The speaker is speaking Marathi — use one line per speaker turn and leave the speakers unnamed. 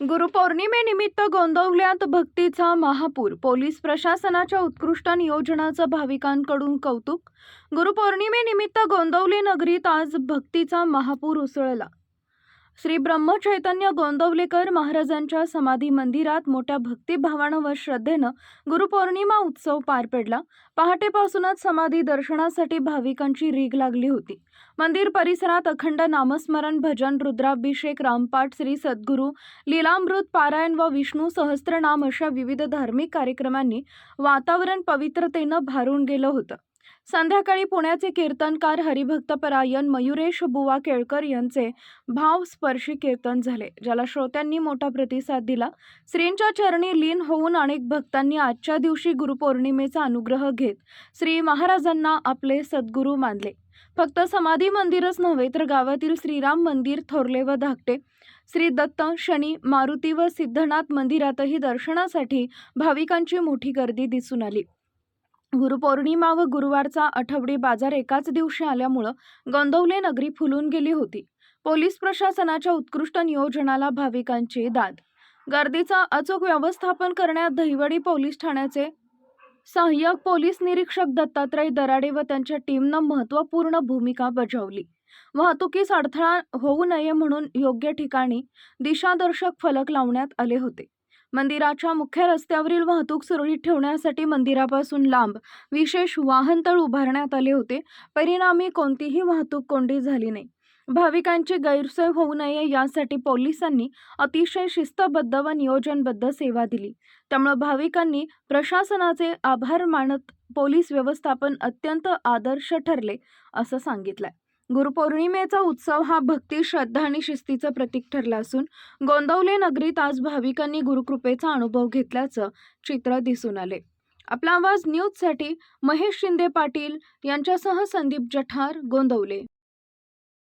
गुरुपौर्णिमेनिमित्त गोंदवल्यात भक्तीचा महापूर. पोलीस प्रशासनाच्या उत्कृष्ट नियोजनाचं भाविकांकडून कौतुक. गुरुपौर्णिमेनिमित्त गोंदवली नगरीत आज भक्तीचा महापूर उसळला. श्री ब्रह्मचैतन्य गोंदवलेकर महाराजांच्या समाधी मंदिरात मोठ्या भक्तिभावानं व श्रद्धेनं गुरुपौर्णिमा उत्सव पार पडला. पहाटेपासूनच समाधी दर्शनासाठी भाविकांची रीग लागली होती. मंदिर परिसरात अखंड नामस्मरण भजन रुद्राभिषेक रामपाठ श्री सद्गुरू लीलामृत पारायण व विष्णू सहस्त्रनाम अशा विविध धार्मिक कार्यक्रमांनी वातावरण पवित्रतेनं भारून गेलं होतं. संध्याकाळी पुण्याचे कीर्तनकार हरिभक्तपरायण मयुरेश बुवा केळकर यांचे भावस्पर्शी कीर्तन झाले ज्याला श्रोत्यांनी मोठा प्रतिसाद दिला. श्रींच्या चरणी लीन होऊन अनेक भक्तांनी आजच्या दिवशी गुरुपौर्णिमेचा अनुग्रह घेत श्री महाराजांना आपले सद्गुरू मानले. फक्त समाधी मंदिरच नव्हे तर गावातील श्रीराम मंदिर थोरले व धाकटे श्री दत्त शनी मारुती व सिद्धनाथ मंदिरातही दर्शनासाठी भाविकांची मोठी गर्दी दिसून आली. गुरुपौर्णिमा व गुरुवारचा आठवडी बाजार एकाच दिवशी आल्यामुळं गोंदवले नगरी फुलून गेली होती. पोलीस प्रशासनाच्या उत्कृष्ट नियोजनाला भाविकांची दाद. गर्दीचा अचूक व्यवस्थापन करण्यात दहिवडी पोलीस ठाण्याचे सहाय्यक पोलीस निरीक्षक दत्तात्रय दराडे व त्यांच्या टीमनं महत्त्वपूर्ण भूमिका बजावली. वाहतुकीस अडथळा होऊ नये म्हणून योग्य ठिकाणी दिशादर्शक फलक लावण्यात आले होते. मंदिराच्या मुख्य रस्त्यावरील वाहतूक सुरळीत ठेवण्यासाठी मंदिरापासून लांब विशेष वाहनतळ उभारण्यात आले होते. परिणामी कोणतीही वाहतूक कोंडी झाली नाही. भाविकांची गैरसोय होऊ नये यासाठी पोलिसांनी अतिशय शिस्तबद्ध व नियोजनबद्ध सेवा दिली. त्यामुळे भाविकांनी प्रशासनाचे आभार मानत पोलीस व्यवस्थापन अत्यंत आदर्श ठरले असं सांगितलंय. गुरुपौर्णिमेचा उत्सव हा भक्ती श्रद्धा आणि शिस्तीचं प्रतीक ठरला असून गोंदवले नगरीत आज भाविकांनी गुरुकृपेचा अनुभव घेतल्याचं चित्र दिसून आले. आपला आवाज न्यूजसाठी महेश शिंदे पाटील यांच्यासह संदीप जठार गोंदवले.